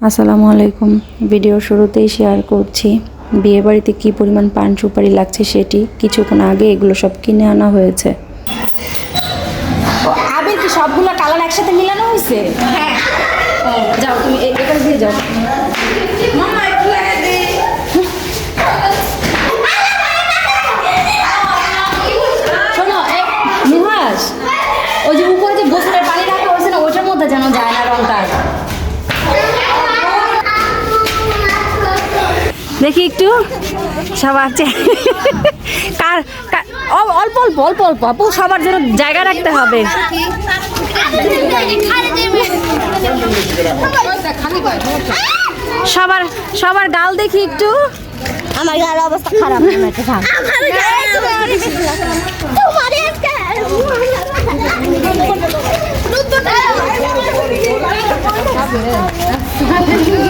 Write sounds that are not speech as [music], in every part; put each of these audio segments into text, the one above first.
আসসালামু আলাইকুম। ভিডিও শুরুতেই শেয়ার করছি বিয়ে বাড়িতে কী পরিমাণ পান সুপারি লাগছে সেটি কিছুক্ষণ আগে এগুলো সব কিনে আনা হয়েছে। আবির কি সবগুলো কালার একসাথে মিলানো হয়েছে? হ্যাঁ। যাও তুমি এখানে দিয়ে যাও। সবার কার অল্প অল্প অল্প অল্প আপু সবার জন্য জায়গা রাখতে হবে। সবার সবার গাল দেখি একটু। আমার গায়ের অবস্থা খারাপ।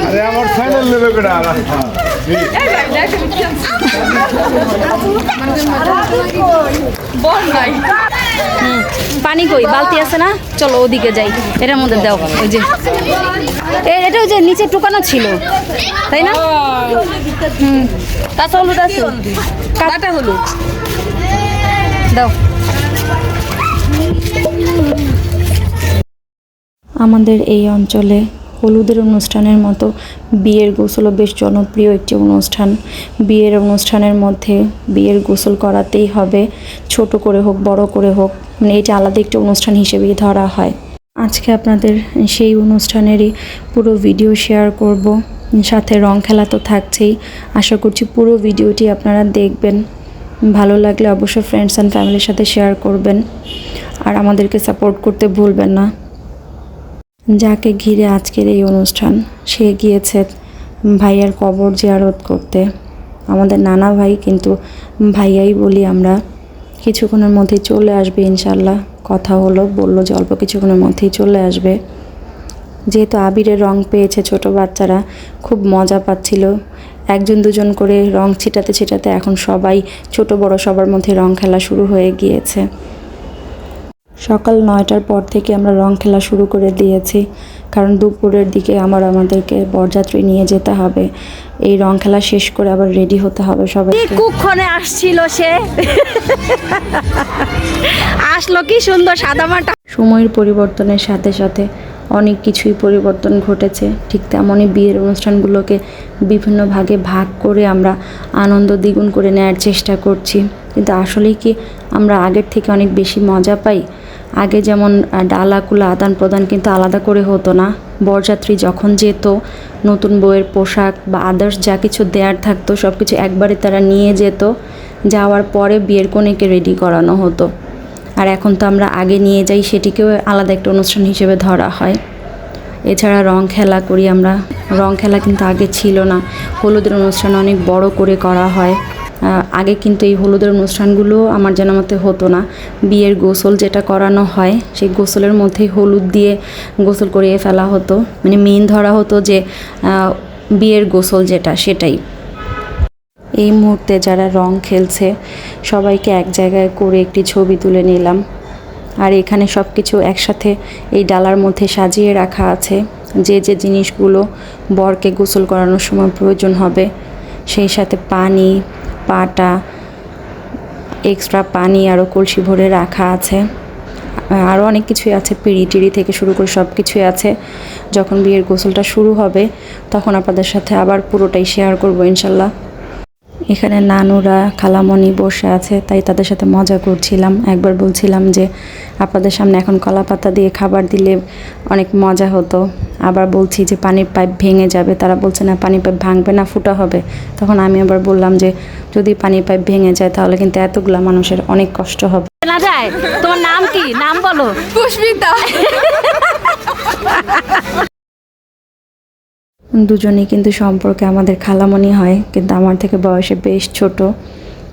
আরে আমার স্যান্ডেল নেবে কেডা হুম, পানি কই? বালতি আছে না? চলো ওদিকে যাই। এটার মধ্যে দাও। ওই যে। এ- এটা ওই যে নিচে টুকানো ছিল। তাই না? হুম। কাঁচা হলুদ আছে। কাঁচা হলুদ। দাও। আমাদের এই অঞ্চলে হলুদের অনুষ্ঠানের মতো বিয়ের গোসলও বেশ জনপ্রিয় একটি অনুষ্ঠান। বিয়ের অনুষ্ঠানের মধ্যে বিয়ের গোসল করাতেই হবে, ছোট করে হোক, বড় করে হোক মানে এটা আলাদা একটি অনুষ্ঠান হিসেবেই ধরা হয়। আজকে আপনাদের সেই অনুষ্ঠানেরই পুরো ভিডিও শেয়ার করব। সাথে রং খেলা তো থাকছেই। আশা করছি পুরো ভিডিওটি আপনারা দেখবেন। ভালো লাগলে অবশ্যই ফ্রেন্ডস অ্যান্ড ফ্যামিলির সাথে শেয়ার করবেন। আর আমাদেরকে সাপোর্ট করতে ভুলবেন না। যাকে ঘিরে আজকের এই অনুষ্ঠান। সে গিয়েছে ভাইয়ার কবর জিয়ারত করতে। আমাদের নানা ভাই কিন্তু ভাইয়াই বলি আমরা, কিছুক্ষণের মধ্যেই চলে আসবে ইনশাল্লাহ। কথা হলো, বলল যে অল্প কিছুক্ষণের মধ্যেই চলে আসবে। যেহেতু আবিরের রং পেয়েছে ছোট বাচ্চারা, খুব মজা পাচ্ছিল। একজন দুজন করে রং ছিটাতে ছিটাতে এখন সবাই ছোট বড় সবার মধ্যে রং খেলা শুরু হয়ে গিয়েছে। সকাল নয়টার পর থেকে আমরা রং খেলা শুরু করে দিয়েছি। কারণ দুপুরের দিকে আমার আমাদেরকে বরযাত্রী নিয়ে যেতে হবে। এই রং খেলা শেষ করে আবার রেডি হতে হবে সবাই কুক্ষণে আসছিল সে? আসলো কি সুন্দর সাদা মাটা। সময়ের পরিবর্তনের সাথে সাথে অনেক কিছুই পরিবর্তন ঘটেছে। ঠিক তেমনই বিয়ের অনুষ্ঠানগুলোকে বিভিন্ন ভাগে ভাগ করে আমরা আনন্দ দ্বিগুণ করে নেওয়ার চেষ্টা করছি। কিন্তু আসলেই কি আমরা আগের থেকে অনেক বেশি মজা পাই? আগে যেমন ডালাকুলা আদান প্রদান কিন্তু আলাদা করে হতো না। বরযাত্রী যখন যেত, নতুন বইয়ের পোশাক বা আদার্স যা কিছু দেয়ার থাকতো সব কিছু একবারে তারা নিয়ে যেত। যাওয়ার পরে বিয়ের কনেকে রেডি করানো হতো। আর এখন তো আমরা আগে নিয়ে যাই, সেটিকেও আলাদা একটা অনুষ্ঠান হিসেবে ধরা হয়। এছাড়া রং খেলা করি আমরা। রং খেলা কিন্তু আগে ছিল না। হলুদের অনুষ্ঠান অনেক বড় করে করা হয়। আগে কিন্তু এই হলুদের অনুষ্ঠানগুলো আমার জানা মতে হতো না। বিয়ের গোসল যেটা করানো হয়, সেই গোসলের মধ্যেই হলুদ দিয়ে গোসল করিয়ে ফেলা হতো। মানে মেন ধরা হতো যে বিয়ের গোসল যেটা, সেটাই। এই মুহূর্তে যারা রং খেলছে, সবাইকে এক জায়গায় করে একটি ছবি তুলে নিলাম। আর এখানে সব কিছু একসাথে এই ডালার মধ্যে সাজিয়ে রাখা আছে। যে যে জিনিসগুলো বরকে গোসল করানোর সময় প্রয়োজন হবে, সেই সাথে পানি পাটা এক্সট্রা পানি আরও কলসি ভরে রাখা আছে। আরও অনেক কিছুই আছে, পিড়ি টিড়ি থেকে শুরু করে সব কিছুই আছে। যখন বিয়ের গোসলটা শুরু হবে, তখন আপনাদের সাথে আবার পুরোটাই শেয়ার করব ইনশাল্লাহ। এখানে নানুরা খালামণি বসে আছে তাই তাদের সাথে মজা করছিলাম। একবার বলছিলাম যে আপনাদের সামনে এখন কলা পাতা দিয়ে খাবার দিলে অনেক মজা হতো। আবার বলছি যে পানির পাইপ ভেঙে যাবে। তারা বলছে না পানির পাইপ ভাঙবে না ফুটা হবে। তখন আমি আবার বললাম যে যদি পানির পাইপ ভেঙে যায় তাহলে কিন্তু এতগুলা মানুষের অনেক কষ্ট হবে। না যায়। তোমার নাম কি? নাম বলো। পুষ্পিতা। [laughs] দুজনেই কিন্তু সম্পর্কে আমাদের খালামণি হয়, কিন্তু আমার থেকে বয়সে বেশ ছোট।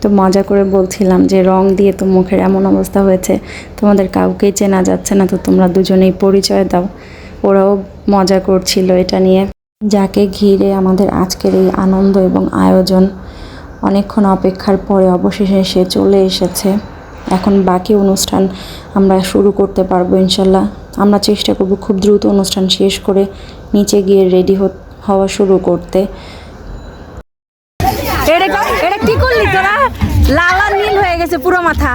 তো মজা করে বলছিলাম যে রং দিয়ে তো মুখের এমন অবস্থা হয়েছে, তোমাদের কাউকেই চেনা যাচ্ছে না, তো তোমরা দুজনেই পরিচয় দাও। ওরাও মজা করছিল এটা নিয়ে। যাকে ঘিরে আমাদের আজকের এই আনন্দ এবং আয়োজন, অনেকক্ষণ অপেক্ষার পরে অবশেষে সে চলে এসেছে। এখন বাকি অনুষ্ঠান আমরা শুরু করতে পারব ইনশাল্লাহ। আমরা চেষ্টা করব খুব দ্রুত অনুষ্ঠান শেষ করে নিচে গিয়ে রেডি হওয়া শুরু করতে। এটা এটা কি করলি তোরা? লাল আর নীল হয়ে গেছে পুরো মাথা।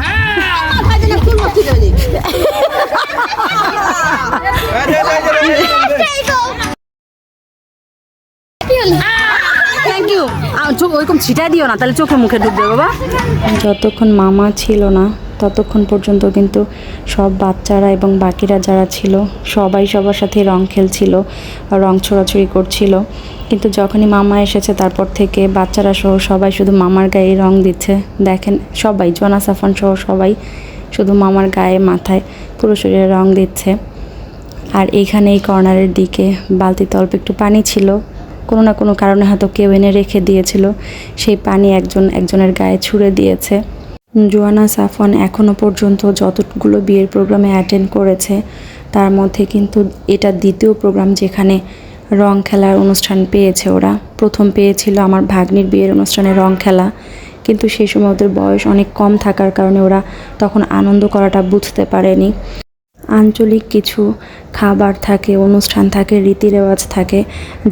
থ্যাংক ইউ ওইরকম ছিটাই দিও না তাহলে চোখে মুখে ঢুকবে বাবা। যতক্ষণ মামা ছিল না ততক্ষণ পর্যন্ত কিন্তু সব বাচ্চারা এবং বাকিরা যারা ছিল, সবাই সবার সাথে রং খেলছিল রং ছোড়াছুড়ি করছিল। কিন্তু যখনই মামা এসেছে, তারপর থেকে বাচ্চারা সহ সবাই শুধু মামার গায়ে রং দিচ্ছে। দেখেন সবাই, জোনা সাফান সহ সবাই শুধু মামার গায়ে, মাথায় পুরো শরীরে রং দিচ্ছে। আর এইখানে এই কর্নারের দিকে বালতিতে অল্প একটু পানি ছিল। কোনো না কোনো কারণে হয়তো কেউ এনে রেখে দিয়েছিল। সেই পানি একজন, একজনের গায়ে ছুঁড়ে দিয়েছে। জোয়ানা সাফন এখনও পর্যন্ত যতগুলো বিয়ের প্রোগ্রামে অ্যাটেন্ড করেছে, তার মধ্যে কিন্তু এটা দ্বিতীয় প্রোগ্রাম যেখানে রং খেলার অনুষ্ঠান পেয়েছে ওরা। প্রথম পেয়েছিল আমার ভাগ্নির বিয়ের অনুষ্ঠানে রং খেলা, কিন্তু সেই সময় ওদের বয়স অনেক কম থাকার কারণে ওরা তখন আনন্দ করাটা বুঝতে পারেনি। আঞ্চলিক কিছু খাবার থাকে, অনুষ্ঠান থাকে রীতি রেওয়াজ থাকে,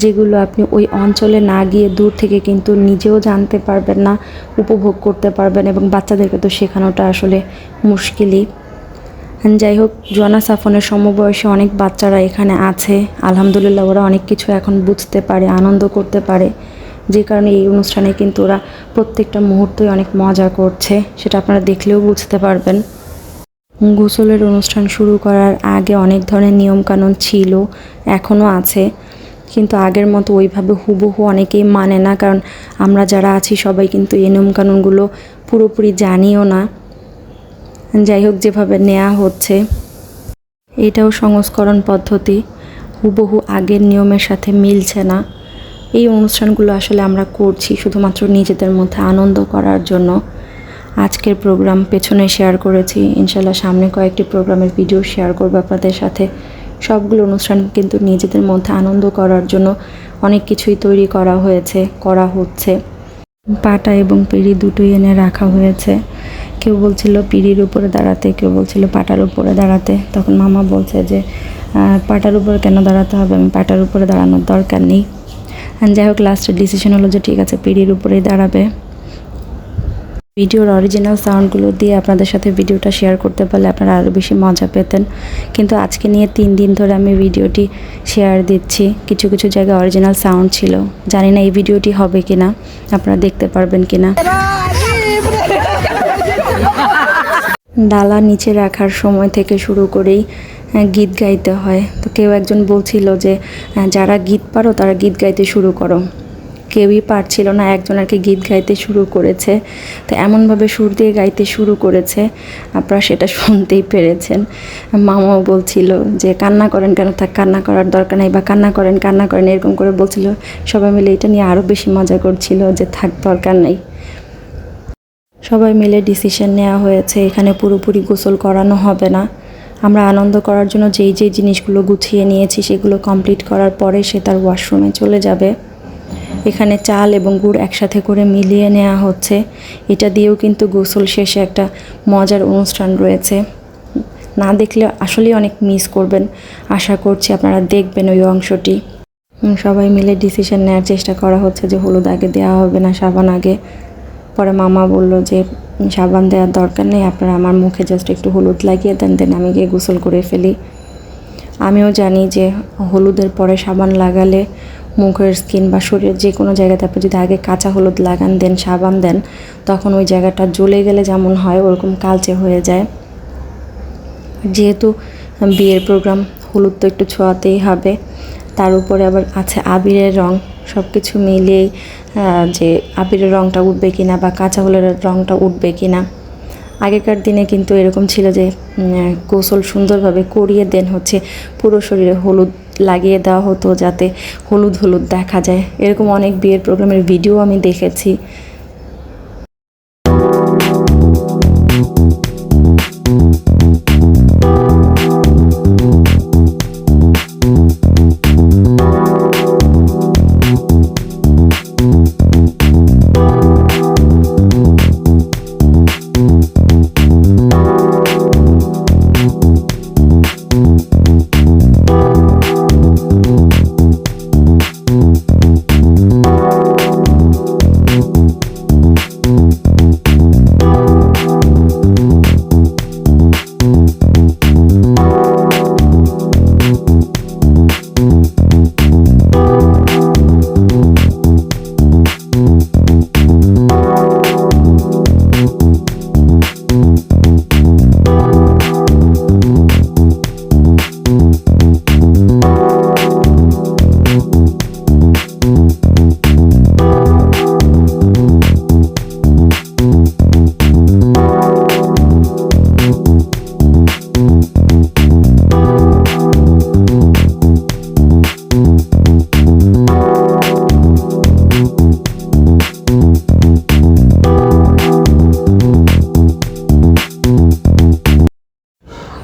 যেগুলো আপনি ওই অঞ্চলে না গিয়ে দূর থেকে কিন্তু নিজেও জানতে পারবেন না, উপভোগ করতে পারবেন এবং বাচ্চাদেরকে তো শেখানোটা আসলে মুশকিলই। যাই হোক জোয়ানা সাফনের সমবয়সী অনেক বাচ্চারা এখানে আছে। আলহামদুলিল্লাহ, ওরা অনেক কিছু এখন বুঝতে পারে, আনন্দ করতে পারে। যে কারণে এই অনুষ্ঠানে কিন্তু ওরা প্রত্যেকটা মুহূর্তেই অনেক মজা করছে, সেটা আপনারা দেখলেও বুঝতে পারবেন। গোসলের অনুষ্ঠান শুরু করার আগে অনেক ধরনের নিয়মকানুন ছিল, এখনও আছে। কিন্তু আগের মতো ওইভাবে হুবহু অনেকেই মানে না, কারণ আমরা যারা আছি সবাই কিন্তু এই নিয়মকানুনগুলো পুরোপুরি জানিও না। যাই হোক, যেভাবে নেওয়া হচ্ছে, এটাও সংস্করণ পদ্ধতি। হুবহু আগের নিয়মের সাথে মিলছে না। এই অনুষ্ঠানগুলো আসলে আমরা করছি শুধুমাত্র নিজেদের মধ্যে আনন্দ করার জন্য। আজকের প্রোগ্রাম পেছনে শেয়ার করেছি। ইনশাল্লাহ সামনে কয়েকটি প্রোগ্রামের ভিডিও শেয়ার করব আপনাদের সাথে। সবগুলো অনুষ্ঠান কিন্তু নিজেদের মধ্যে আনন্দ করার জন্য অনেক কিছুই তৈরি করা হয়েছে, করা হচ্ছে। পাটা এবং পিড়ি দুটোই এনে রাখা হয়েছে। কেউ বলছিল পিড়ির উপরে দাঁড়াতে, কেউ বলছিল পাটার উপরে দাঁড়াতে। তখন মামা বলছে যে পাটার উপরে কেন দাঁড়াতে হবে? আমি পাটার উপরে দাঁড়ানোর দরকার নেই। যাই হোক লাস্টের ডিসিশন হলো যে ঠিক আছে, পিড়ির উপরেই দাঁড়াবে। ভিডিওর অরিজিনাল সাউন্ডগুলো দিয়ে আপনাদের সাথে ভিডিওটা শেয়ার করতে পারলে আপনারা আরও বেশি মজা পেতেন। কিন্তু আজকে নিয়ে তিন দিন ধরে আমি ভিডিওটি শেয়ার দিচ্ছি। কিছু কিছু জায়গায় অরিজিনাল সাউন্ড ছিল। জানি না এই ভিডিওটি হবে কি না আপনারা দেখতে পারবেন কি না ডালা নিচে রাখার সময় থেকে শুরু করেই গীত গাইতে হয়। তো কেউ একজন বলছিল যে যারা গীত পারো তারা গীত গাইতে শুরু করো। কেউই পারছিল না, একজন আর কি গীত গাইতে শুরু করেছে। তো এমনভাবে সুর দিয়ে গাইতে শুরু করেছে, আপনারা সেটা শুনতেই পেরেছেন। মামাও বলছিল যে, কান্না করেন কেন? থাক, কান্না করার দরকার নেই বা কান্না করেন কান্না করেন। এরকম করে বলছিল। সবাই মিলে এটা নিয়ে আরও বেশি মজা করছিল যে, থাক, দরকার নেই। সবাই মিলে ডিসিশন নেওয়া হয়েছে, এখানে পুরোপুরি গোসল করানো হবে না। আমরা আনন্দ করার জন্য যেই যেই জিনিসগুলো গুছিয়ে নিয়েছি, সেগুলো কমপ্লিট করার পরে সে তার ওয়াশরুমে চলে যাবে। এখানে চাল এবং গুড় একসাথে করে মিলিয়ে নেওয়া হচ্ছে। এটা দিয়েও কিন্তু গোসল শেষে একটা মজার অনুষ্ঠান রয়েছে। না দেখলে আসলেই অনেক মিস করবেন। আশা করছি আপনারা দেখবেন ওই অংশটি। সবাই মিলে ডিসিশন নেওয়ার চেষ্টা করা হচ্ছে যে হলুদ আগে দেওয়া হবে না, সাবান আগে। পরে মামা বলল যে সাবান দেওয়ার দরকার নেই, আপনারা আমার মুখে জাস্ট একটু হলুদ লাগিয়ে দেন দেন আমি গিয়ে গোসল করে ফেলি। আমিও জানি যে হলুদের পরে সাবান লাগালে মুখের স্কিন বা শরীরের যে কোনো জায়গাতে আপনি যদি আগে কাঁচা হলুদ লাগান, দেন সাবান দেন, তখন ওই জায়গাটা জ্বলে গেলে যেমন হয়, ওরকম কালচে হয়ে যায়। যেহেতু বিয়ের প্রোগ্রাম হলুদ তো একটু ছোঁয়াতেই হবে, তার উপরে আবার আছে আবিরের রং সব কিছু মিলিয়েই যে আবিরের রংটা উঠবে কিনা বা কাঁচা হলুদের রংটা উঠবে কিনা। আগেকার দিনে কিন্তু এরকম ছিল যে গোসল সুন্দরভাবে করিয়ে দেন হচ্ছে পুরো শরীরে হলুদ লাগিয়ে দেওয়া হতো যাতে হলুদ হলুদ দেখা যায়। এরকম অনেক বিয়ের প্রোগ্রামের ভিডিও আমি দেখেছি।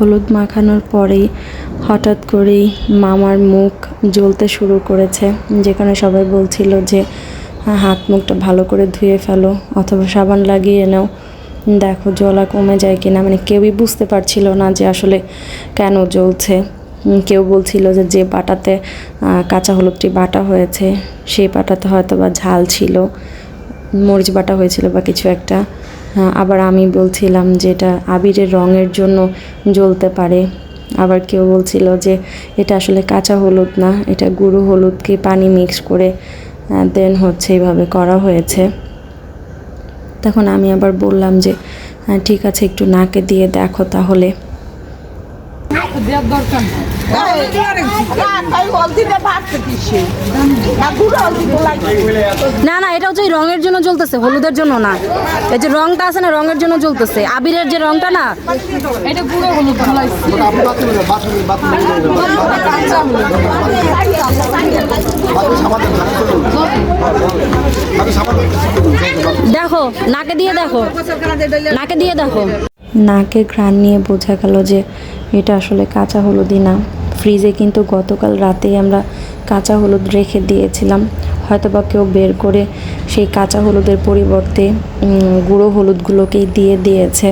হলুদ মাখানোর পরেই হঠাৎ করেই মামার মুখ জ্বলতে শুরু করেছে। যেখানে সবাই বলছিল যে "হ্যাঁ, হাত মুখটা ভালো করে ধুয়ে ফেলো অথবা সাবান লাগিয়ে নাও। দেখো জ্বলা কমে যায় কিনা। মানে কেউই বুঝতে পারছিল না যে আসলে কেন জ্বলছে। কেউ বলছিল যে যে বাটাতে কাঁচা হলুদটি বাটা হয়েছে সেই বাটাতে হয়তো বা ঝাল ছিল মরিচ বাটা হয়েছিল বা কিছু একটা। আবার আমি বলছিলাম যে এটা আবিরের রঙের জন্য জ্বলতে পারে। আবার কেউ বলছিল যে এটা আসলে কাঁচা হলুদ না এটা গুঁড়ো হলুদকে পানি মিক্স করে দেন হচ্ছে এইভাবে করা হয়েছে। তখন আমি আবার বললাম যে "হ্যাঁ, ঠিক আছে একটু নাকে দিয়ে দেখো তাহলে। না না এটা হচ্ছে রঙের জন্য জ্বলতেছে হলুদের জন্য না এই যে রংটা আছে না রঙের জন্য জ্বলতেছে আবিরের যে রংটা না এটা পুরো হলুদ দেখো নাকে দিয়ে দেখো নাকে দিয়ে দেখো নাকে ঘ্রাণ নিয়ে বোঝা গেল যে এটা আসলে কাঁচা হলুদই না। ফ্রিজে কিন্তু গতকাল রাতেই আমরা কাঁচা হলুদ রেখে দিয়েছিলাম। হয়তো বা কেউ বের করে সেই কাঁচা হলুদের পরিবর্তে গুঁড়ো হলুদগুলোকেই দিয়ে দিয়েছে।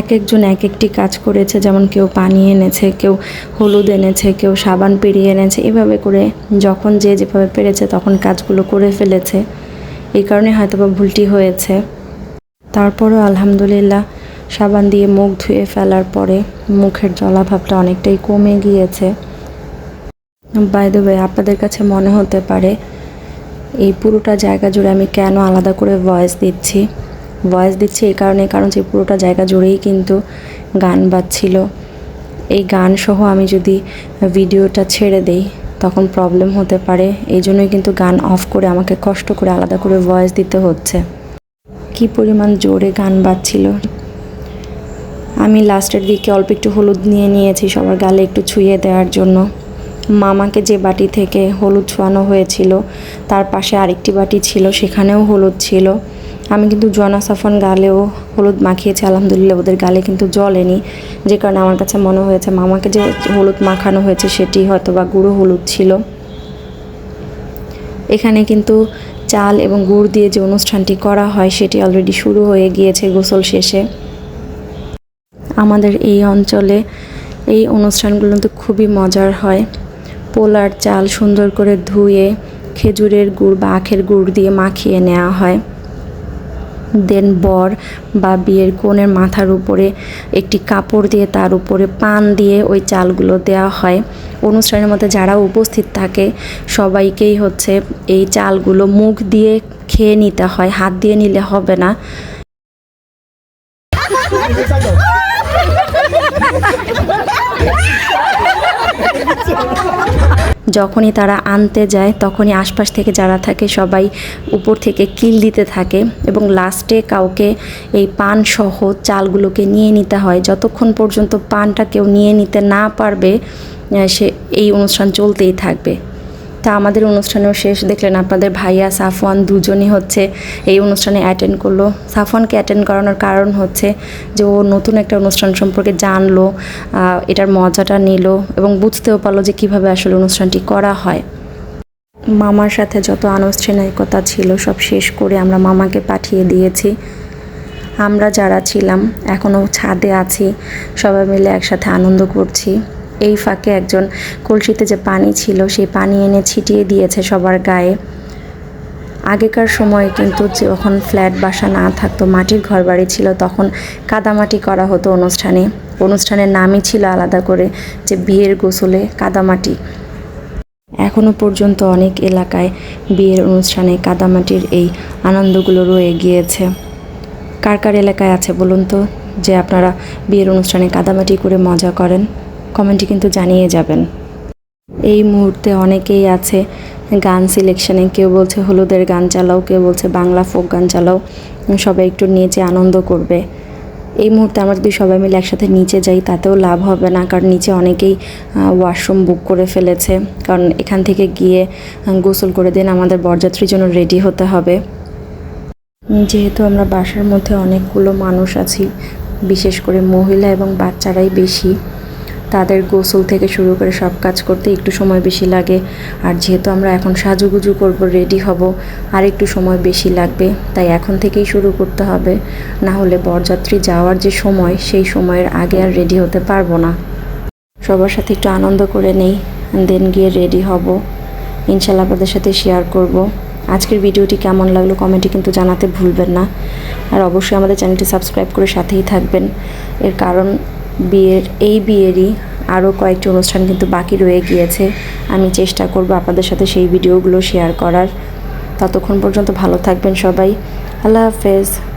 এক একজন এক একটি কাজ করেছে, যেমন কেউ পানি এনেছে, কেউ হলুদ এনেছে, কেউ সাবান পেরিয়ে এনেছে। এভাবে করে যখন যে যেভাবে পেরেছে তখন কাজগুলো করে ফেলেছে। এই কারণে হয়তো বা ভুলটি হয়েছে। তারপরও আলহামদুলিল্লাহ সাবান দিয়ে মুখ ধুয়ে ফেলার পরে মুখের জলাভাবটা অনেকটাই কমে গিয়েছে। বাই দ্য আপনাদের কাছে মনে হতে পারে, এই পুরোটা জায়গা জুড়ে আমি কেন আলাদা করে ভয়েস দিচ্ছি? ভয়েস দিচ্ছি এই কারণে, কারণ যে পুরোটা জায়গা জুড়েই কিন্তু গান বাজছিল। এই গান সহ আমি যদি ভিডিওটা ছেড়ে দেই, তখন প্রবলেম হতে পারে। এই জন্যই কিন্তু গান অফ করে আমাকে কষ্ট করে আলাদা করে ভয়েস দিতে হচ্ছে। কি পরিমাণ জোরে গান বাজছিল। আমি লাস্টের দিকে অল্প একটু হলুদ নিয়ে নিয়েছি, সবার গালে একটু ছুঁয়ে দেওয়ার জন্য। মামাকে যে বাটি থেকে হলুদ ছোঁয়ানো হয়েছিল, তার পাশে আরেকটি বাটি ছিল, সেখানেও হলুদ ছিল। আমি কিন্তু জনা সাফন গালেও হলুদ মাখিয়েছি, আলহামদুলিল্লাহ ওদের গালে কিন্তু জলেনি যে কারণে আমার কাছে মনে হয়েছে, মামাকে যে হলুদ মাখানো হয়েছে, সেটি হয়তো বা গুঁড়ো হলুদ ছিল। এখানে কিন্তু চাল এবং গুড় দিয়ে যে অনুষ্ঠানটি করা হয়, সেটি অলরেডি শুরু হয়ে গিয়েছে গোসল শেষে। আমাদের এই অঞ্চলে এই অনুষ্ঠানগুলো তো খুবই মজার হয়। পোলার চাল সুন্দর করে ধুয়ে খেজুরের গুড় বা আখের গুড় দিয়ে মাখিয়ে নেওয়া হয়। দেন বর বা বিয়ের কনের মাথার উপরে একটি কাপড় দিয়ে তার উপরে পান দিয়ে ওই চালগুলো দেওয়া হয়। অনুষ্ঠানের মধ্যে যারা উপস্থিত থাকে সবাইকেই হচ্ছে এই চালগুলো মুখ দিয়ে খেয়ে নিতে হয় হাত দিয়ে নিলে হবে না। [laughs] [laughs] যখনই তারা আনতে যায়, তখনই আশপাশ থেকে যারা থাকে সবাই উপর থেকে কিল দিতে থাকে এবং লাস্টে কাউকে এই পান সহ চালগুলোকে নিয়ে নিতে হয়। যতক্ষণ পর্যন্ত পানটা কেউ নিয়ে নিতে না পারবে সে এই অনুষ্ঠান চলতেই থাকবে। তা আমাদের অনুষ্ঠানেও শেষ। দেখলেন আপনাদের ভাইয়া সাফওয়ান দুজনই হচ্ছে এই অনুষ্ঠানে অ্যাটেন্ড করল। সাফওয়ানকে অ্যাটেন্ড করানোর কারণ হচ্ছে যে ও নতুন একটা অনুষ্ঠান সম্পর্কে জানলো এটার মজাটা নিল এবং বুঝতেও পারল যে কীভাবে আসলে অনুষ্ঠানটি করা হয়। মামার সাথে যত আনুষ্ঠানিকতা ছিল সব শেষ করে আমরা মামাকে পাঠিয়ে দিয়েছি। আমরা যারা ছিলাম এখনও ছাদে আছি, সবাই মিলে একসাথে আনন্দ করছি। এই ফাঁকে একজন কলসিতে যে পানি ছিল, সেই পানি এনে ছিটিয়ে দিয়েছে সবার গায়ে। আগেকার সময়ে কিন্তু যখন ফ্ল্যাট বাসা না থাকতো, মাটির ঘর বাড়ি ছিল, তখন কাদামাটি করা হতো অনুষ্ঠানে। অনুষ্ঠানের নামই ছিল আলাদা করে যে বিয়ের গোসলে কাদামাটি। এখনও পর্যন্ত অনেক এলাকায় বিয়ের অনুষ্ঠানে কাদামাটির এই আনন্দগুলো রয়ে গিয়েছে। কার কার এলাকায় আছে বলুন তো, যে আপনারা বিয়ের অনুষ্ঠানে কাদামাটি করে মজা করেন? কমেন্টে কিন্তু জানিয়ে যাবেন। এই মুহূর্তে অনেকেই আছে গান সিলেকশনে কেউ বলছে হলুদের গান চালাও, কেউ বলছে বাংলা ফোক গান চালাও। সবাই একটু নিচে আনন্দ করবে। এই মুহূর্তে আমরা যদি সবাই মিলে একসাথে নিচে যাই, তাতেও লাভ হবে না। কারণ নিচে অনেকেই ওয়াশরুম বুক করে ফেলেছে। কারণ এখান থেকে গিয়ে গোসল করে দিন আমাদের বরযাত্রীর জন্য রেডি হতে হবে। যেহেতু আমরা বাসার মধ্যে অনেকগুলো মানুষ আছি, বিশেষ করে মহিলা এবং বাচ্চারাই বেশি। তাদের গোসল থেকে শুরু করে সব কাজ করতে একটু সময় বেশি লাগে। আর যেহেতু আমরা এখন সাজুগুজু করব রেডি হব আর একটু সময় বেশি লাগবে, তাই এখন থেকেই শুরু করতে হবে। না হলে বরযাত্রী যাওয়ার যে সময়, সেই সময়ের আগে আর রেডি হতে পারব না। সবার সাথে একটু আনন্দ করে নেই দেন গিয়ে রেডি হব। ইনশাল্লাহ আপনাদের সাথে শেয়ার করব। আজকের ভিডিওটি কেমন লাগল কমেন্টে কিন্তু জানাতে ভুলবেন না। আর অবশ্যই আমাদের চ্যানেলটি সাবস্ক্রাইব করে সাথেই থাকবেন। এর কারণ বিয়ের, এই বিয়েরই আরও কয়েকটি অনুষ্ঠান কিন্তু বাকি রয়ে গিয়েছে। আমি চেষ্টা করব আপনাদের সাথে সেই ভিডিওগুলো শেয়ার করার। ততক্ষণ পর্যন্ত ভালো থাকবেন সবাই। আল্লাহ হাফেজ।